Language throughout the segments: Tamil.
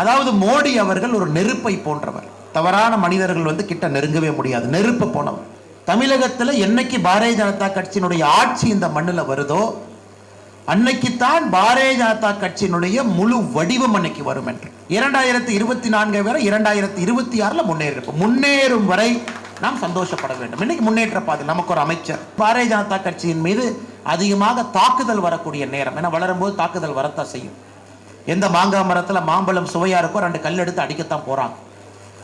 அதாவது மோடி அவர்கள் ஒரு நெருப்பை போன்றவர். தவறான மனிதர்கள் வந்து கிட்ட நெருங்கவே முடியாது. நெருப்பு போனவர். தமிழகத்தில் என்னைக்கு பாரதிய ஜனதா கட்சியினுடைய ஆட்சி இந்த மண்ணில் வருதோ அன்னைக்குத்தான் பாரதிய ஜனதா கட்சியினுடைய முழு வடிவம் அன்னைக்கு வரும் என்று. இரண்டாயிரத்தி இருபத்தி நான்கு வரை இரண்டாயிரத்தி இருபத்தி ஆறுல முன்னேறிருப்போம் முன்னேறும் வரை நாம் சந்தோஷப்பட வேண்டும். இன்னைக்கு முன்னேற்ற பாதை நமக்கு ஒரு அமைச்சர் பாரதிய ஜனதா கட்சியின் மீது அதிகமாக தாக்குதல் வரக்கூடிய நேரம். ஏன்னா வளரும்போது தாக்குதல் வரத்தான் செய்யும். எந்த மாங்காய் மரத்தில் மாம்பழம் சுவையாக இருக்கோ ரெண்டு கல் எடுத்து அடிக்கத்தான் போகிறாங்க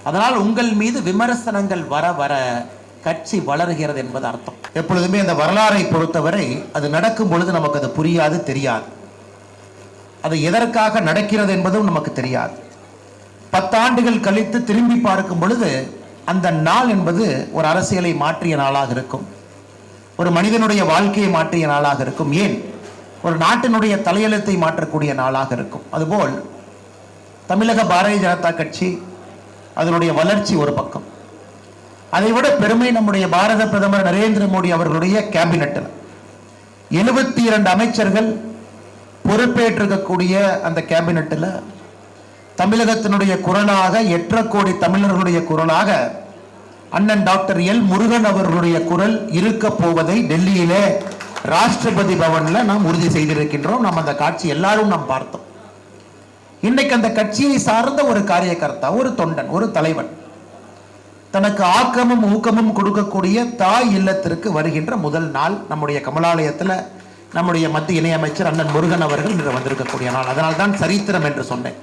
அதனால் உங்கள் மீது விமர்சனங்கள் வர வர கட்சி வளருகிறது என்பது அர்த்தம். எப்பொழுதுமே அந்த வரலாறை பொறுத்தவரை அது நடக்கும் பொழுது நமக்கு அது புரியாது தெரியாது. அது எதற்காக நடக்கிறது என்பதும் நமக்கு தெரியாது. பத்தாண்டுகள் கழித்து திரும்பி பார்க்கும் பொழுது அந்த நாள் என்பது ஒரு அரசியலை மாற்றிய நாளாக இருக்கும். ஒரு மனிதனுடைய வாழ்க்கையை மாற்றிய நாளாக இருக்கும். ஏன்? ஒரு நாட்டினுடைய தலையெழுத்தை மாற்றக்கூடிய நாளாக இருக்கும். அதுபோல் தமிழக பாரதிய ஜனதா கட்சி அதனுடைய வளர்ச்சி ஒரு பக்கம். அதை விட பெருமை நம்முடைய பாரத பிரதமர் நரேந்திர மோடி அவர்களுடைய கேபினட்டில். எழுபத்தி இரண்டு அமைச்சர்கள் பொறுப்பேற்றிருக்கக்கூடிய அந்த கேபினட்டில் தமிழகத்தினுடைய குரலாக எட்டரை கோடி தமிழர்களுடைய குரலாக அண்ணன் டாக்டர் எல் முருகன் அவர்களுடைய குரல் இருக்க போவதை டெல்லியிலே ராஷ்டிரபதி பவன்ல நாம் உறுதி செய்திருக்கின்றோம். நாம் அந்த காட்சி எல்லாரும் நாம் பார்த்தோம். இன்னைக்கு அந்த கட்சியை சார்ந்த ஒரு காரியகர்த்தா ஒரு தொண்டன் ஒரு தலைவன் தனக்கு ஆக்கமும் ஊக்கமும் கொடுக்கக்கூடிய தாய் இல்லத்திற்கு வருகின்ற முதல் நாள் நம்முடைய கமலாலயத்தில் நம்முடைய மத்திய இணையமைச்சர் அண்ணன் முருகன் அவர்கள் இன்று வந்திருக்கக்கூடிய நாள். அதனால் தான் சரித்திரம் என்று சொன்னேன்.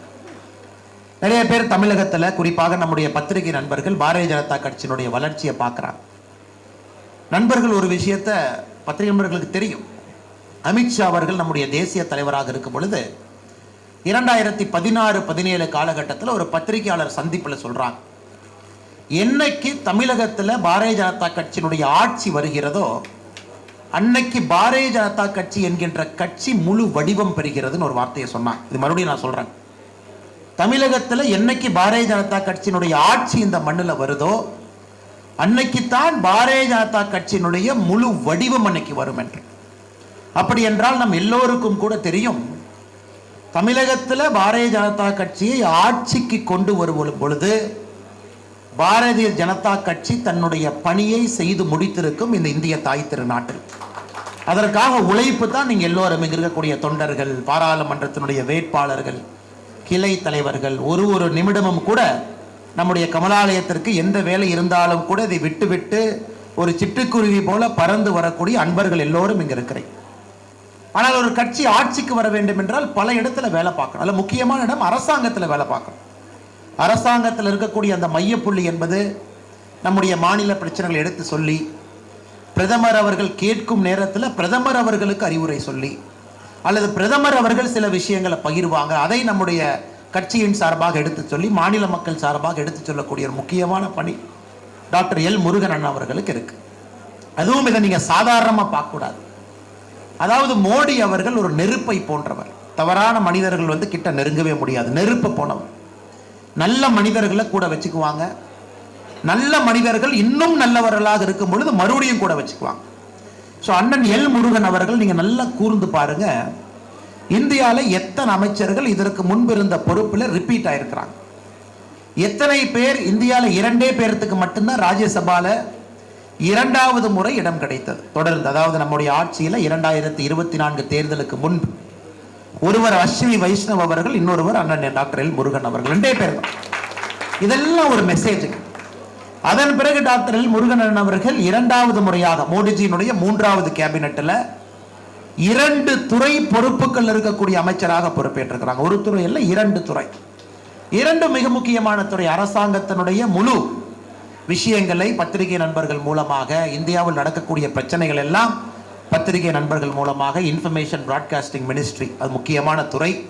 நிறைய பேர் தமிழகத்தில் குறிப்பாக நம்முடைய பத்திரிகை நண்பர்கள் பாரதிய ஜனதா கட்சியினுடைய வளர்ச்சியை பார்க்குறாங்க. நண்பர்கள் ஒரு விஷயத்தை பத்திரிகை நண்பர்களுக்கு தெரியும் அமித்ஷா அவர்கள் நம்முடைய தேசிய தலைவராக இருக்கும் பொழுது இரண்டாயிரத்தி பதினாறு பதினேழு காலகட்டத்தில் ஒரு பத்திரிகையாளர் சந்திப்பில் சொல்கிறாங்க என்னைக்கு தமிழகத்தில் பாரதிய ஜனதா கட்சியினுடைய ஆட்சி வருகிறதோ அன்னைக்கு பாரதிய ஜனதா கட்சி என்கின்ற கட்சி முழு வடிவம் பெறுகிறதுன்னு ஒரு வார்த்தையை சொன்னாங்க. இது மறுபடியும் நான் சொல்கிறேன் தமிழகத்தில் என்னைக்கு பாரதிய ஜனதா கட்சியினுடைய ஆட்சி இந்த மண்ணில் வருதோ அன்னைக்குத்தான் பாரதிய ஜனதா கட்சியினுடைய முழு வடிவம் அன்னைக்கு வரும் என்று. அப்படி என்றால் நம் எல்லோருக்கும் கூட தெரியும் தமிழகத்தில் பாரதிய ஜனதா கட்சியை ஆட்சிக்கு கொண்டு வரும் பொழுது பாரதிய ஜனதா கட்சி தன்னுடைய பணியை செய்து முடித்திருக்கும் இந்த இந்திய தாய் திருநாட்டில். அதற்காக உழைப்பு தான் நீங்கள் எல்லோரும் இங்கே இருக்கக்கூடிய தொண்டர்கள் பாராளுமன்றத்தினுடைய வேட்பாளர்கள் கிளை தலைவர்கள் ஒரு ஒரு நிமிடமும் கூட நம்முடைய கமலாலயத்திற்கு எந்த வேலை இருந்தாலும் கூட இதை விட்டு விட்டு ஒரு சிட்டுக்குருவி போல பறந்து வரக்கூடிய அன்பர்கள் எல்லோரும் இங்கே இருக்கிறேன். ஆனால் ஒரு கட்சி ஆட்சிக்கு வர வேண்டும் என்றால் பல இடத்துல வேலை பார்க்கணும். அதில் முக்கியமான இடம் அரசாங்கத்தில் வேலை பார்க்கணும். அரசாங்கத்தில் இருக்கக்கூடிய அந்த மையப்புள்ளி என்பது நம்முடைய மாநில பிரச்சனைகளை எடுத்து சொல்லி பிரதமர் அவர்கள் கேட்கும் நேரத்தில் பிரதமர் அவர்களுக்கு அறிவுரை சொல்லி அல்லது பிரதமர் அவர்கள் சில விஷயங்களை பகிர்வாங்க. அதை நம்முடைய கட்சியின் சார்பாக எடுத்து சொல்லி மாநில மக்கள் சார்பாக எடுத்து சொல்லக்கூடிய ஒரு முக்கியமான பணி டாக்டர் எல் முருகன் அண்ணா அவர்களுக்கு இருக்கு. அதுவும் இதை நீங்க சாதாரணமாக பார்க்கக்கூடாது. அதாவது மோடி அவர்கள் ஒரு நெருப்பை போன்றவர். தவறான மனிதர்கள் வந்து கிட்ட நெருங்கவே முடியாது. நெருப்பு போனவர். நல்ல மனிதர்களை கூட வச்சுக்குவாங்க. நல்ல மனிதர்கள் இன்னும் நல்லவர்களாக இருக்கும் பொழுது மறுபடியும் கூட வச்சுக்குவாங்க. ஸோ அண்ணன் எல் முருகன் அவர்கள் நீங்க நல்லா கூர்ந்து பாருங்க. இந்தியாவில் எத்தனை அமைச்சர்கள் இதற்கு முன்பு இருந்த பொறுப்பில் ரிப்பீட் ஆயிருக்கிறாங்க. எத்தனை பேர் இந்தியாவில் இரண்டே பேர்த்துக்கு மட்டும்தான் ராஜ்யசபாவில் இரண்டாவது முறை இடம் கிடைத்தது. தொடர்ந்து அதாவது நம்முடைய ஆட்சியில் இரண்டாயிரத்தி இருபத்தி நான்கு தேர்தலுக்கு முன்பு ஒருவர் அஸ்வினி வைஷ்ணவ் அவர்கள் இன்னொருவர் அண்ணன் டாக்டர் எல் முருகன் அவர்கள் ரெண்டே பேர் தான் இதெல்லாம் ஒரு மெசேஜ் அதன் பிறகு டாக்டர் எல் முருகன் அவர்கள் இரண்டாவது முறையாக மோடிஜியினுடைய மூன்றாவது கேபினட்டில் இரண்டு துறை பொறுப்புகள் இருக்கக்கூடிய அமைச்சராக பொறுப்பேற்றிருக்கிறாங்க. ஒரு துறை இல்லை இரண்டு துறை. இரண்டு மிக முக்கியமான துறை அரசாங்கத்தினுடைய முழு விஷயங்களை பத்திரிகை நண்பர்கள் மூலமாக இந்தியாவில் நடக்கக்கூடிய பிரச்சனைகள் எல்லாம் பத்திரிகை நண்பர்கள் மூலமாக இன்ஃபர்மேஷன் பிராட்காஸ்டிங் மினிஸ்ட்ரி அது முக்கியமான துறை.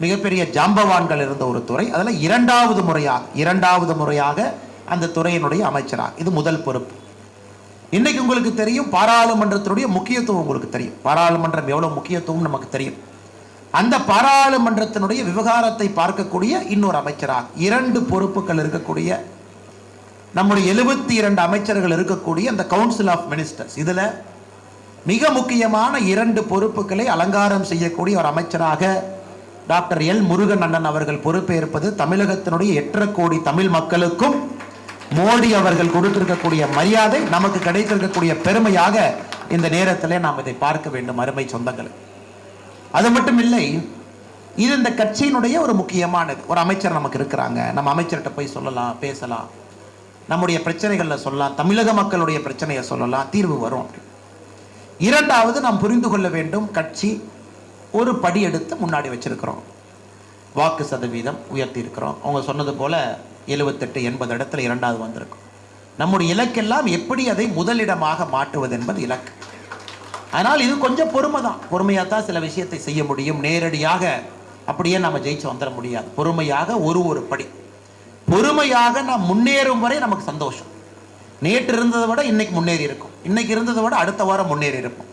மிகப்பெரிய ஜாம்பவான்கள் இருந்த ஒரு துறை. அதில் இரண்டாவது முறையாக இரண்டாவது முறையாக அந்த துறையினுடைய அமைச்சராக இது முதல் பொறுப்பு. இன்னைக்கு உங்களுக்கு தெரியும் பாராளுமன்றத்தினுடைய முக்கியத்துவம் உங்களுக்கு தெரியும். பாராளுமன்றம் எவ்வளவு முக்கியத்துவம் நமக்கு தெரியும். அந்த பாராளுமன்றத்தினுடைய விவகாரத்தை பார்க்கக்கூடிய இன்னொரு அமைச்சராக இரண்டு பொறுப்புகள் இருக்கக்கூடிய நம்முடைய எழுபத்தி இரண்டு அமைச்சர்கள் இருக்கக்கூடிய அந்த கவுன்சில் ஆஃப் மினிஸ்டர்ஸ் இதுல மிக முக்கியமான இரண்டு பொறுப்புகளை அலங்காரம் செய்யக்கூடிய ஒரு அமைச்சராக டாக்டர் எல் முருகன் அண்ணன் அவர்கள் பொறுப்பேற்பது தமிழகத்தினுடைய எட்டரை கோடி தமிழ் மக்களுக்கும் மோடி அவர்கள் கொடுத்திருக்கக்கூடிய மரியாதை நமக்கு கிடைத்திருக்கக்கூடிய பெருமையாக இந்த நேரத்தில் நாம் இதை பார்க்க வேண்டும் அருமை சொந்தங்கள். அது மட்டும் இல்லை இது இந்த கட்சியினுடைய ஒரு முக்கியமானது. ஒரு அமைச்சர் நமக்கு இருக்கிறாங்க. நம்ம அமைச்சர்கிட்ட போய் சொல்லலாம் பேசலாம். நம்முடைய பிரச்சனைகளில் சொல்லலாம் தமிழக மக்களுடைய பிரச்சனையை சொல்லலாம் தீர்வு வரும் இரண்டாவது நாம் புரிந்து கொள்ள வேண்டும் கட்சி ஒரு படி எடுத்து முன்னாடி வச்சிருக்கிறோம். வாக்கு சதவீதம் உயர்த்தி இருக்கிறோம் அவங்க சொன்னது போல எழுபத்தெட்டு எண்பது இடத்துல இரண்டாவது வந்திருக்கும். நம்முடைய இலக்கெல்லாம் எப்படி அதை முதலிடமாக மாற்றுவது என்பது இலக்கு. அதனால் இது கொஞ்சம் பொறுமை தான் பொறுமையாக தான் சில விஷயத்தை செய்ய முடியும். நேரடியாக அப்படியே நம்ம ஜெயிச்சு வந்துட முடியாது. பொறுமையாக ஒரு ஒரு படி. பொறுமையாக நாம் முன்னேறும் வரை நமக்கு சந்தோஷம். நேற்று இருந்ததை விட இன்னைக்கு முன்னேறி இருக்கும். இன்னைக்கு இருந்ததை விட அடுத்த வாரம் முன்னேறி இருப்போம்.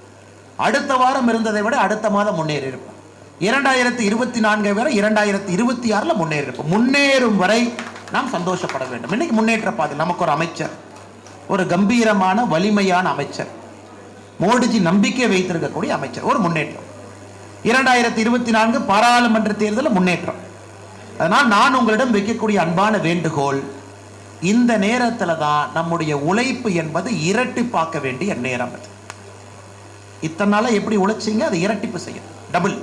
அடுத்த வாரம் இருந்ததை விட அடுத்த மாதம் முன்னேறி இருப்போம். இரண்டாயிரத்தி இருபத்தி நான்கை வரை இரண்டாயிரத்தி இருபத்தி ஆறில் முன்னேறி இருப்போம். முன்னேறும் வரை நாம் சந்தோஷப்பட வேண்டும். இன்னைக்கு முன்னேற்ற பாதை நமக்கு ஒரு அமைச்சர் ஒரு கம்பீரமான வலிமையான அமைச்சர் மோடிஜி நம்பிக்கை வைத்திருக்கக்கூடிய அமைச்சர் ஒரு முன்னேற்றம். இரண்டாயிரத்தி இருபத்தி நான்கு பாராளுமன்ற தேர்தலில் முன்னேற்றம். அதனால் நான் உங்களிடம் வைக்கக்கூடிய அன்பான வேண்டுகோள் இந்த நேரத்தில் தான் நம்முடைய உழைப்பு என்பது இரட்டிப்பாக்க வேண்டிய நேரம் அது. இத்தனை நாளாக எப்படி உழைச்சிங்க? அதை இரட்டிப்பு செய்யும் டபுள்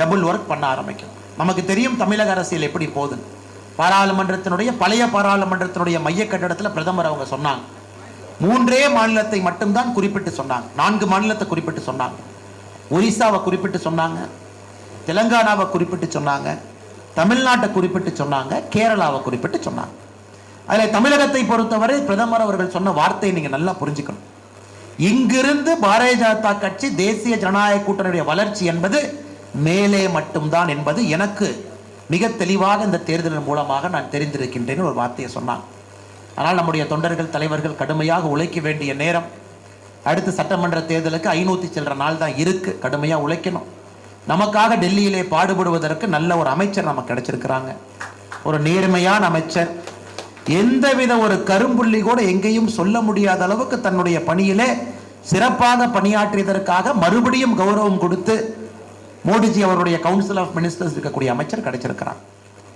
டபுள் ஒர்க் பண்ண ஆரம்பிக்கும் நமக்கு தெரியும் தமிழக அரசியல் எப்படி போகுதுன்னு. பாராளுமன்றத்தினுடைய பழைய பாராளுமன்றத்தினுடைய மைய கட்டடத்தில் பிரதமர் அவங்க சொன்னாங்க. மூன்றே மாநிலத்தை மட்டும்தான் குறிப்பிட்டு சொன்னாங்க. நான்கு மாநிலத்தை குறிப்பிட்டு சொன்னாங்க. ஒரிசாவை குறிப்பிட்டு சொன்னாங்க. தெலங்கானாவை குறிப்பிட்டு சொன்னாங்க. தமிழ்நாட்டை குறிப்பிட்டு சொன்னாங்க. கேரளாவை குறிப்பிட்டு சொன்னாங்க. அதில் தமிழகத்தை பொறுத்தவரை பிரதமர் அவர்கள் சொன்ன வார்த்தையை நீங்கள் நல்லா புரிஞ்சுக்கணும். இங்கிருந்து பாரதிய ஜனதா கட்சி தேசிய ஜனநாயக கூட்டணியுடைய வளர்ச்சி என்பது மேலே மட்டும்தான் என்பது எனக்கு மிக தெளிவாக இந்த தேர்தலின் மூலமாக நான் தெரிந்திருக்கின்றேன் ஒரு வார்த்தையை சொன்னாங்க ஆனால் நம்முடைய தொண்டர்கள் தலைவர்கள் கடுமையாக உழைக்க வேண்டிய நேரம். அடுத்த சட்டமன்ற தேர்தலுக்கு ஐநூற்றி சில்லற நாள் தான் இருக்கு. கடுமையாக உழைக்கணும். நமக்காக டெல்லியிலே பாடுபடுவதற்கு நல்ல ஒரு அமைச்சர் நமக்கு கிடைச்சிருக்கிறாங்க. ஒரு நேர்மையான அமைச்சர். எந்தவித ஒரு கரும்புள்ளி கூட எங்கேயும் சொல்ல முடியாத அளவுக்கு தன்னுடைய பணியிலே சிறப்பாக பணியாற்றியதற்காக மறுபடியும் கௌரவம் கொடுத்து மோடிஜி அவருடைய கவுன்சில் ஆஃப் மினிஸ்டர்ஸ் இருக்கக்கூடிய அமைச்சர் கிடைச்சிருக்கிறார்.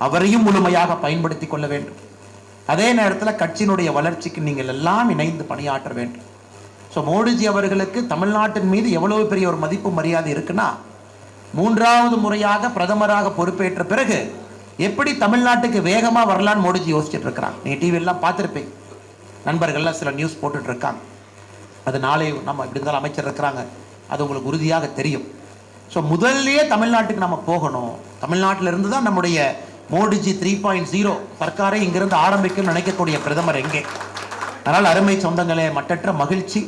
அவரையும் முழுமையாக பயன்படுத்தி கொள்ள வேண்டும். அதே நேரத்தில் கட்சியினுடைய வளர்ச்சிக்கு நீங்கள் எல்லாம் இணைந்து பணியாற்ற வேண்டும். ஸோ மோடிஜி அவர்களுக்கு தமிழ்நாட்டின் மீது எவ்வளவு பெரிய ஒரு மதிப்பு மரியாதை இருக்குன்னா மூன்றாவது முறையாக பிரதமராக பொறுப்பேற்ற பிறகு எப்படி தமிழ்நாட்டுக்கு வேகமாக வரலான்னு மோடிஜி யோசிச்சுட்டு இருக்கிறான் நீ டிவியெல்லாம் பார்த்துருப்பேன் பார்த்துருப்பீங்க. நண்பர்கள்லாம் சில நியூஸ் போட்டுட்ருக்காங்க அது நாளை நம்ம இப்படி இருந்தாலும் அமைச்சர் இருக்கிறாங்க. அது உங்களுக்கு உறுதியாக தெரியும். ஸோ முதல்லயே தமிழ்நாட்டுக்கு நம்ம போகணும். தமிழ்நாட்டிலிருந்து தான் நம்முடைய மோடிஜி த்ரீ பாயிண்ட் ஜீரோ சர்க்காரை இங்கிருந்து ஆரம்பிக்கும் நினைக்கக்கூடிய பிரதமர் எங்கே? அதனால் அருமை சொந்தங்களே மட்டற்ற மகிழ்ச்சி.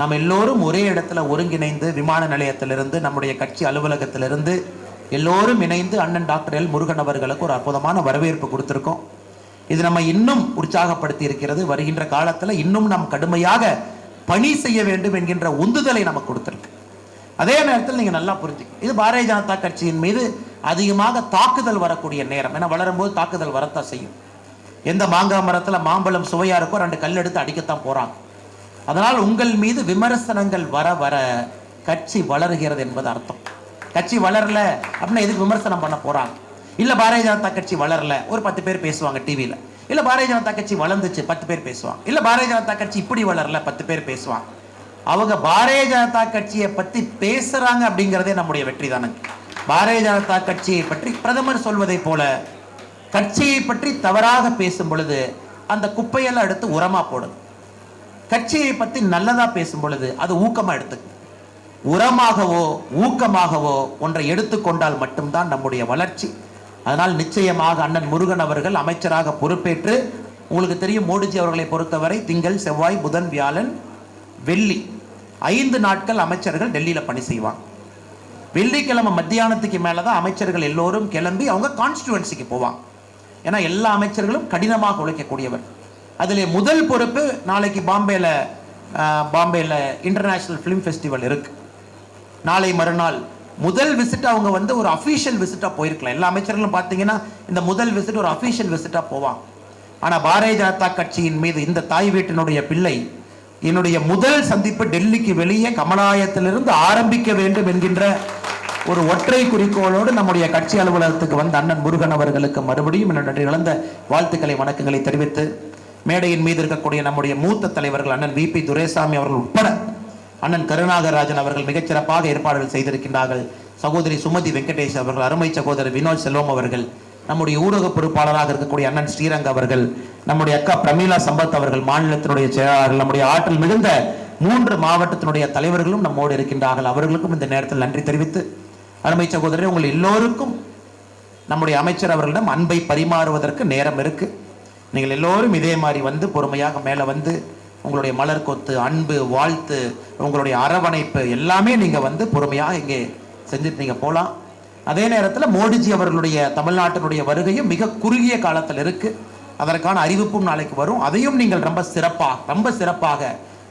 நாம் எல்லோரும் ஒரே இடத்துல ஒருங்கிணைந்து விமான நிலையத்திலிருந்து நம்முடைய கட்சி அலுவலகத்திலிருந்து எல்லோரும் இணைந்து அண்ணன் டாக்டர் எல் முருகன் அவர்களுக்கு ஒரு அற்புதமான வரவேற்பு கொடுத்துருக்கோம். இது நம்ம இன்னும் உற்சாகப்படுத்தி இருக்கிறது வருகின்ற காலத்தில் இன்னும் நாம் கடுமையாக பணி செய்ய வேண்டும் என்கின்ற உந்துதலை நமக்கு கொடுத்துருக்கு. அதே நேரத்தில் நீங்கள் நல்லா புரிஞ்சுக்கணும். இது பாரதிய ஜனதா கட்சியின் மீது அதிகமாக தாக்குதல் வரக்கூடிய நேரம். ஏன்னா வளரும்போது தாக்குதல் வரத்தான் செய்யும். எந்த மாங்காய் மரத்தில் மாம்பழம் சுவையாக இருக்கோ ரெண்டு கல் எடுத்து அடிக்கத்தான் போகிறாங்க அதனால் உங்கள் மீது விமர்சனங்கள் வர வர கட்சி வளருகிறது என்பது அர்த்தம். கட்சி வளரல அப்படின்னா எதுக்கு விமர்சனம் பண்ண போகிறாங்க இல்லை பாரதிய ஜனதா கட்சி வளரல. ஒரு பத்து பேர் பேசுவாங்க டிவியில் இல்லை பாரதிய ஜனதா கட்சி வளர்ந்துச்சு பத்து பேர் பேசுவாங்க. இல்லை பாரதிய ஜனதா கட்சி இப்படி வளரல பத்து பேர் பேசுவாங்க. அவங்க பாரதிய ஜனதா கட்சியை பற்றி பேசுகிறாங்க அப்படிங்கிறதே நம்முடைய வெற்றி தானே. பாரதிய ஜனதா கட்சியை பற்றி பிரதமர் சொல்வதை போல கட்சியை பற்றி தவறாக பேசும் பொழுது அந்த குப்பையெல்லாம் எடுத்து உரமாக போடுது. கட்சியை பற்றி நல்லதாக பேசும் பொழுது அது ஊக்கமாக எடுத்துக்கு. உரமாகவோ ஊக்கமாகவோ ஒன்றை எடுத்துக்கொண்டால் மட்டும்தான் நம்முடைய வளர்ச்சி. அதனால் நிச்சயமாக அண்ணன் முருகன் அவர்கள் அமைச்சராக பொறுப்பேற்று உங்களுக்கு தெரியும் மோடிஜி அவர்களை பொறுத்தவரை திங்கள் செவ்வாய் புதன் வியாழன் வெள்ளி. ஐந்து நாட்கள் அமைச்சர்கள் டெல்லியில் பணி செய்வாங்க. வெள்ளிக்கிழமை மத்தியானத்துக்கு மேலே தான் அமைச்சர்கள் எல்லோரும் கிளம்பி அவங்க கான்ஸ்டுவன்சிக்கு போவாங்க. ஏன்னா எல்லா அமைச்சர்களும் கடினமாக உழைக்கக்கூடியவர். அதிலே முதல் பொறுப்பு நாளைக்கு பாம்பேயில் பாம்பேயில் இன்டர்நேஷ்னல் ஃபிலிம் ஃபெஸ்டிவல் இருக்கு. நாளை மறுநாள் முதல் விசிட் அவங்க வந்து ஒரு அஃபீஷியல் விசிட்டாக போயிருக்கலாம். எல்லா அமைச்சர்களும் பார்த்தீங்கன்னா இந்த முதல் விசிட் ஒரு அஃபீஷியல் விசிட்டாக போவான் ஆனால் பாரதிய ஜனதா கட்சியின் மீது இந்த தாய் வீட்டினுடைய பிள்ளை என்னுடைய முதல் சந்திப்பு டெல்லிக்கு வெளியே கமலாயத்திலிருந்து ஆரம்பிக்க வேண்டும் என்கின்ற ஒரு ஒற்றை குறிக்கோளோடு நம்முடைய கட்சி அலுவலகத்துக்கு வந்த அண்ணன் முருகன் அவர்களுக்கு மறுபடியும் என்னுடைய இழந்த வாழ்த்துக்களை வணக்கங்களை தெரிவித்து மேடையின் மீது இருக்கக்கூடிய நம்முடைய மூத்த தலைவர்கள் அண்ணன் வி பி துரைசாமி அவர்கள் உட்பட அண்ணன் கருணாகராஜன் அவர்கள் மிகச்சிறப்பாக ஏற்பாடுகள் செய்திருக்கின்றார்கள். சகோதரி சுமதி வெங்கடேஷ் அவர்கள் அருமை சகோதரர் வினோத் செல்வம் அவர்கள் நம்முடைய ஊடக பொறுப்பாளராக இருக்கக்கூடிய அண்ணன் ஸ்ரீரங்க அவர்கள் நம்முடைய அக்கா பிரமீளா சம்பத் அவர்கள் மாநிலத்தினுடைய செயலாளர்கள் நம்முடைய ஆற்றல் மிகுந்த மூன்று மாவட்டத்தினுடைய தலைவர்களும் நம்மோடு இருக்கின்றார்கள். அவர்களுக்கும் இந்த நேரத்தில் நன்றி தெரிவித்து அருமை சகோதரர் உங்கள் எல்லோருக்கும் நம்முடைய அமைச்சர் அவர்களிடம் அன்பை பரிமாறுவதற்கு நேரம் இருக்கு. நீங்கள் எல்லோரும் இதே மாதிரி வந்து பொறுமையாக மேலே வந்து உங்களுடைய மலர் கொத்து அன்பு வாழ்த்து உங்களுடைய அரவணைப்பு எல்லாமே நீங்கள் வந்து பொறுமையாக இங்கே செஞ்சுட்டு நீங்கள் போகலாம். அதே நேரத்தில் மோடிஜி அவர்களுடைய தமிழ்நாட்டினுடைய வருகையும் மிக குறுகிய காலத்தில் இருக்குது அதற்கான அறிவிப்பும் நாளைக்கு வரும். அதையும் நீங்கள் ரொம்ப சிறப்பாக ரொம்ப சிறப்பாக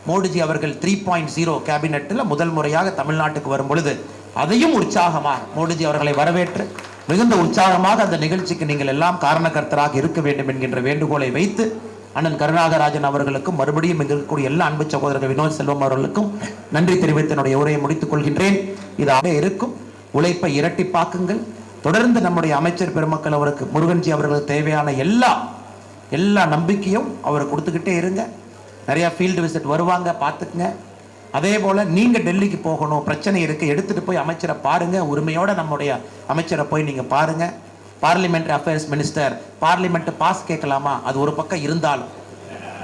மோடிஜி அவர்கள் த்ரீ பாயிண்ட் ஜீரோ கேபினெட்டில் முதல் முறையாக தமிழ்நாட்டுக்கு வரும் பொழுது அதையும் உற்சாகமாக மோடிஜி அவர்களை வரவேற்று மிகுந்த உற்சாகமாக அந்த நிகழ்ச்சிக்கு நீங்கள் எல்லாம் காரணகர்த்தராக இருக்க வேண்டும் என்கின்ற வேண்டுகோளை வைத்து அண்ணன் கருணாகராஜன் அவர்களுக்கும் மறுபடியும் இங்கு இருக்கக்கூடிய எல்லா அன்பு சகோதரர்கள் வினோத் செல்வம் அவர்களுக்கும் நன்றி தெரிவித்து என்னுடைய உரையை முடித்துக் கொள்கின்றேன். இதாக இருக்கும். உழைப்பை இரட்டிப்பாக்குங்கள். தொடர்ந்து நம்முடைய அமைச்சர் பெருமக்கள் அவருக்கு முருகன்ஜி அவர்களுக்கு தேவையான எல்லா எல்லா நம்பிக்கையும் அவர் கொடுத்துக்கிட்டே இருங்க. நிறையா ஃபீல்டு விசிட் வருவாங்க பார்த்துக்குங்க. அதே போல் நீங்கள் டெல்லிக்கு போகணும் பிரச்சனை இருக்குது எடுத்துகிட்டு போய் அமைச்சரை பாருங்கள் உரிமையோடு நம்முடைய அமைச்சரை போய் நீங்கள் பாருங்கள் parliamentary affairs minister parliament pass கேட்கலாமா? அது ஒரு பக்கம் இருந்தாலும்.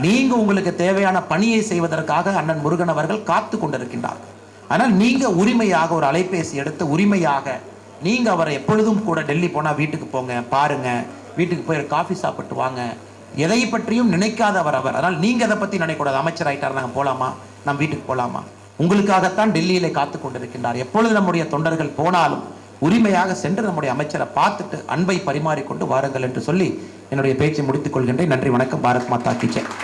நீங்கள் உங்களுக்கு தேவையான பணியை செய்வதற்காக அண்ணன் முருகன் அவர்கள் காத்து கொண்டிருக்கின்றார் ஆனால் நீங்கள் உரிமையாக ஒரு அலைபேசி எடுத்து உரிமையாக நீங்கள் அவரை எப்பொழுதும் கூட டெல்லி போனால் வீட்டுக்கு போங்க பாருங்கள் வீட்டுக்கு போய் காஃபி சாப்பிட்டு வாங்க. எதை பற்றியும் நினைக்காதவர் அவர் அதனால் நீங்கள் அதை பற்றி நினைக்கக்கூடாது? அமைச்சர் ஆகிட்டார் நாங்கள் போகலாமா நம்ம வீட்டுக்கு போகலாமா உங்களுக்காகத்தான் டெல்லியிலே காத்து கொண்டிருக்கின்றார். எப்பொழுது நம்முடைய தொண்டர்கள் போனாலும் உரிமையாக சென்று நம்முடைய அமைச்சரை பார்த்துட்டு அன்பை பரிமாறிக்கொண்டு வாருங்கள் என்று சொல்லி என்னுடைய பேச்சை முடித்துக் கொள்கின்றேன். நன்றி வணக்கம். பாரத் மாதா கிச்சன்